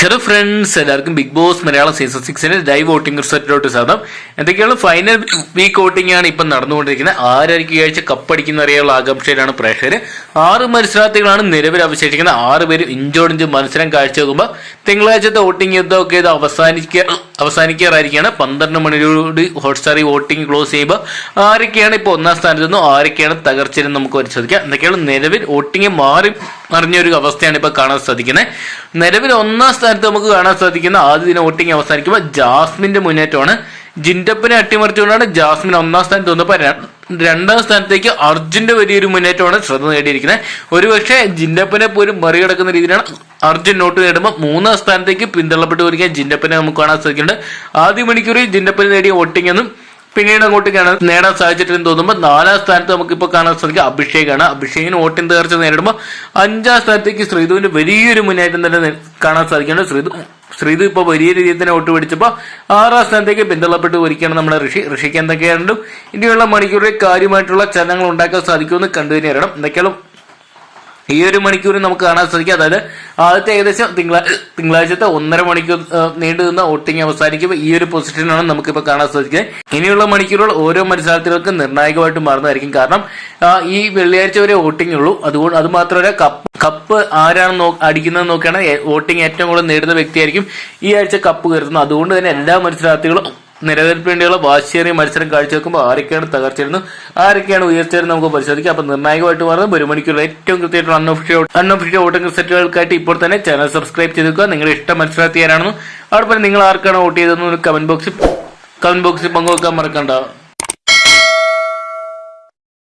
Hello friends എല്ലാവർക്കും big boss Malayalam season സിക്സിന്റെ live voting റിസൾട്ടിലോട്ട് സ്വാഗതം. എന്തൊക്കെയാണ്? ഫൈനൽ വീക്ക് വോട്ടിംഗ് ആണ് ഇപ്പം നടന്നുകൊണ്ടിരിക്കുന്നത്. ആരായിരിക്കും ഈ ആഴ്ച കപ്പടിക്കുന്ന അറിയാനുള്ള ആകാംക്ഷയിലാണ് പ്രേക്ഷകർ ആറ് മത്സരാർത്ഥികളാണ് നിലവിൽ അവശേഷിക്കുന്നത്. ആറ് പേര് ഇഞ്ചോടിഞ്ച് മത്സരം കാഴ്ചവെക്കുമ്പോൾ തിങ്കളാഴ്ചത്തെ വോട്ടിംഗ് യുദ്ധമൊക്കെ ഇത് അവസാനിക്കുക അവസാനിക്കാറായിരിക്കുകയാണ്. പന്ത്രണ്ട് മണിയോട് ഹോട്ട്സ്റ്റാറിൽ വോട്ടിംഗ് ക്ലോസ് ചെയ്യുമ്പോൾ ആരൊക്കെയാണ് ഇപ്പോൾ ഒന്നാം സ്ഥാനത്ത് നിന്നും ആരൊക്കെയാണ് തകർച്ചയെന്ന് നമുക്ക് പരിശോധിക്കാം. എന്തൊക്കെയാണ് നിലവിൽ വോട്ടിംഗ് മാറി മറിഞ്ഞ ഒരു അവസ്ഥയാണ് ഇപ്പോൾ കാണാൻ സാധിക്കുന്നത്. നിലവിൽ ഒന്നാം സ്ഥാനത്ത് നമുക്ക് കാണാൻ സാധിക്കുന്ന ആദ്യ ദിന വോട്ടിംഗ് അവസാനിക്കുമ്പോൾ ജാസ്മിന്റെ മുന്നേറ്റമാണ്. ജിൻഡപ്പിനെ അട്ടിമറിച്ചുകൊണ്ടാണ് ജാസ്മിൻ ഒന്നാം സ്ഥാനത്ത് വന്നപ്പോൾ രണ്ടാം സ്ഥാനത്തേക്ക് അർജുന്റെ വലിയൊരു മുന്നേറ്റമാണ് ശ്രദ്ധ നേടിയിരിക്കുന്നത്. ഒരുപക്ഷെ ജിൻഡപ്പിനെ പോലും മറികടക്കുന്ന രീതിയിലാണ് അർജുൻ നോട്ട് നേടുമ്പോൾ മൂന്നാം സ്ഥാനത്തേക്ക് പിന്തള്ളപ്പെട്ട് വരികയും ജിന്നപ്പനെ നമുക്ക് കാണാൻ സാധിക്കുന്നുണ്ട്. ആദ്യ മണിക്കൂറിൽ ജിൻഡപ്പിന് നേടിയ വോട്ടിംഗ് പിന്നീട് അങ്ങോട്ട് കാണാൻ നേടാൻ സാധിച്ചിട്ടെന്ന് തോന്നുമ്പോൾ നാലാം സ്ഥാനത്ത് നമുക്ക് ഇപ്പോൾ കാണാൻ സാധിക്കും അഭിഷേകാണ്. അഭിഷേകിന് വോട്ടിംഗ് തകർച്ച നേരിടുമ്പോൾ അഞ്ചാം സ്ഥാനത്തേക്ക് ശ്രീധുവിന് വലിയൊരു മുന്നേറ്റം തന്നെ കാണാൻ സാധിക്കുന്നുണ്ട്. ശ്രീധു ശ്രീധു ഇപ്പോൾ വലിയ രീതിയിൽ തന്നെ വോട്ട് പിടിച്ചപ്പോൾ ആറാം സ്ഥാനത്തേക്ക് പിന്തള്ളപ്പെട്ട് വരികയാണ് നമ്മുടെ ഋഷി. ഋഷിക്ക് എന്തൊക്കെയാണെങ്കിലും ഇനിയുള്ള മണിക്കൂറിൽ കാര്യമായിട്ടുള്ള ചലനങ്ങൾ ഉണ്ടാക്കാൻ സാധിക്കുമെന്ന് കണ്ടുതന്നെ അറിയണം. എന്തൊക്കെയാണ് ഈ ഒരു മണിക്കൂർ നമുക്ക് കാണാൻ സാധിക്കും. അതായത് ആദ്യത്തെ ഏകദേശം തിങ്കളാഴ്ച തിങ്കളാഴ്ചത്തെ ഒന്നര മണിക്കൂർ നീണ്ടു നിന്ന വോട്ടിംഗ് അവസാനിക്കുമ്പോൾ ഈ ഒരു പൊസിഷനാണ് നമുക്കിപ്പോൾ കാണാൻ സാധിക്കുന്നത്. ഇനിയുള്ള മണിക്കൂറുകൾ ഓരോ മത്സരാർത്ഥികൾക്കും നിർണായകമായിട്ട് മാറുന്നതായിരിക്കും. കാരണം ഈ വെള്ളിയാഴ്ച വരെ വോട്ടിംഗ് ഉള്ളൂ. അതുകൊണ്ട് അത് മാത്രമല്ല കപ്പ് കപ്പ് ആരാണ് അടിക്കുന്നത് നോക്കിയാണ് വോട്ടിംഗ് ഏറ്റവും കൂടുതൽ നേടുന്ന വ്യക്തിയായിരിക്കും ഈ ആഴ്ച കപ്പ് കയറുന്നത്. അതുകൊണ്ട് തന്നെ എല്ലാ മത്സരാർത്ഥികളും നിലനിൽപ്പ് വേണ്ടിയുള്ള വാശിയേറിയ മത്സരം കാഴ്ചവെക്കുമ്പോൾ ആരൊക്കെയാണ് തകർച്ചിരുന്നു ആരൊക്കെയാണ് ഉയർച്ചയെന്ന് നമുക്ക് പരിശോധിക്കാം. അപ്പൊ നിർണായകമായിട്ട് മാറുന്നത് ഒരു മണിക്കൂർ ഏറ്റവും കൃത്യമായിട്ടുള്ള അൺഒഫീഷ്യൽ അൺഒഫീഷ്യൽ വോട്ടിംഗ് സെറ്റുകൾക്കായിട്ട് ഇപ്പോൾ തന്നെ ചാനൽ സബ്സ്ക്രൈബ് ചെയ്തേക്കുക നിങ്ങളുടെ ഇഷ്ടം മനസ്സിലാക്കിയാരാണെന്നും അവിടെ നിങ്ങൾ ആർക്കാണ് വോട്ട് ചെയ്തതെന്ന് കമന്റ് ബോക്സിൽ കമന്റ് ബോക്സിൽ പങ്കുവെക്കാൻ മറക്കണ്ട.